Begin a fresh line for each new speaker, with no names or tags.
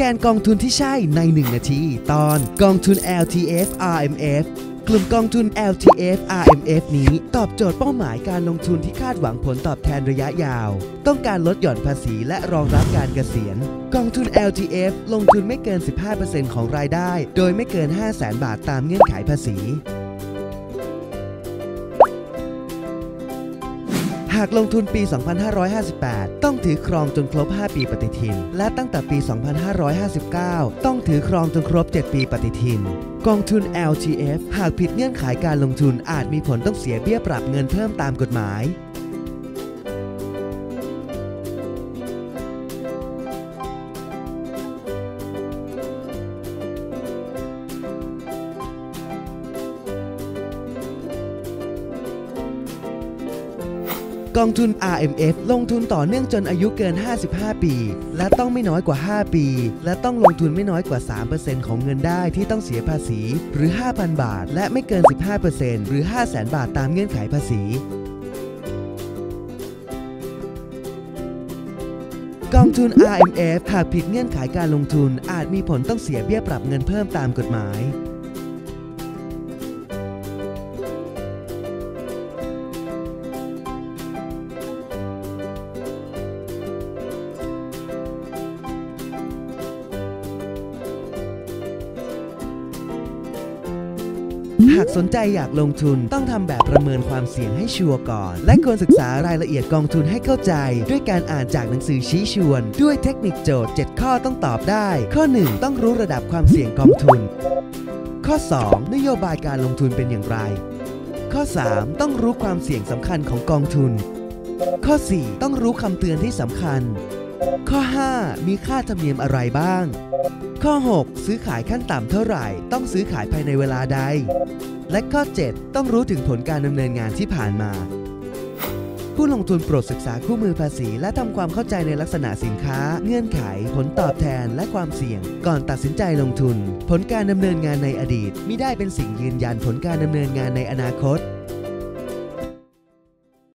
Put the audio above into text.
แกนกองทุนที่ใช่ใน 1 นาที ตอนกองทุน LTF RMF กลุ่มกองทุน LTF RMF นี้ตอบโจทย์เป้าหมายการลงทุนที่คาดหวังผลตอบแทนระยะยาว ต้องการลดหย่อนภาษีและรองรับการเกษียณ กองทุน LTF ลงทุนไม่เกิน 15%ของรายได้ โดยไม่เกิน 5 0 0 0 0 0 บาทตามเงื่อนไขภาษีากลงทุนปี 2558 ต้องถือครองจนครบ 5 ปีปฏิทิน และตั้งแต่ปี 2559 ต้องถือครองจนครบ 7 ปีปฏิทิน กองทุน LTF หากผิดเงื่อนไขการลงทุนอาจมีผลต้องเสียเบี้ยปรับเงินเพิ่มตามกฎหมาย กองทุน RMF ลงทุนต่อเนื่องจนอายุเกิน 55 ปี และต้องไม่น้อยกว่า 5 ปี และต้องลงทุนไม่น้อยกว่า 3%ของเงินได้ที่ต้องเสียภาษี หรือ 5,000 บาท และไม่เกิน 15%หรือ 500,000 บาทตามเงื่อนไขภาษีกองทุน RMF หากผิดเงื่อนไขการลงทุน อาจมีผลต้องเสียเบี้ยปรับเงินเพิ่มตามกฎหมาย หากสนใจอยากลงทุนต้องทำแบบประเมินความเสี่ยงให้ชัวร์ก่อน และควรศึกษารายละเอียดกองทุนให้เข้าใจ ด้วยการอ่านจากหนังสือชี้ชวน ด้วยเทคนิคโจทย์ 7 ข้อต้องตอบได้ ข้อ 1 ต้องรู้ระดับความเสี่ยงกองทุน ข้อ 2 นโยบายการลงทุนเป็นอย่างไร ข้อ 3 ต้องรู้ความเสี่ยงสำคัญของกองทุน ข้อ 4 ต้องรู้คำเตือนที่สำคัญ ข้อ 5 มีค่าธรรมเนียมอะไรบ้าง ข้อ 6 ซื้อขายขั้นต่ำเท่าไหร่ ต้องซื้อขายภายในเวลาใด และข้อ 7 ต้องรู้ถึงผลการดำเนินงานที่ผ่านมา ผู้ลงทุนโปรดศึกษาคู่มือภาษี และทำความเข้าใจในลักษณะสินค้า เงื่อนไข ผลตอบแทน และความเสี่ยง ก่อนตัดสินใจลงทุน ผลการดำเนินงานในอดีตมิได้เป็นสิ่งยืนยันผลการดำเนินงานในอนาคต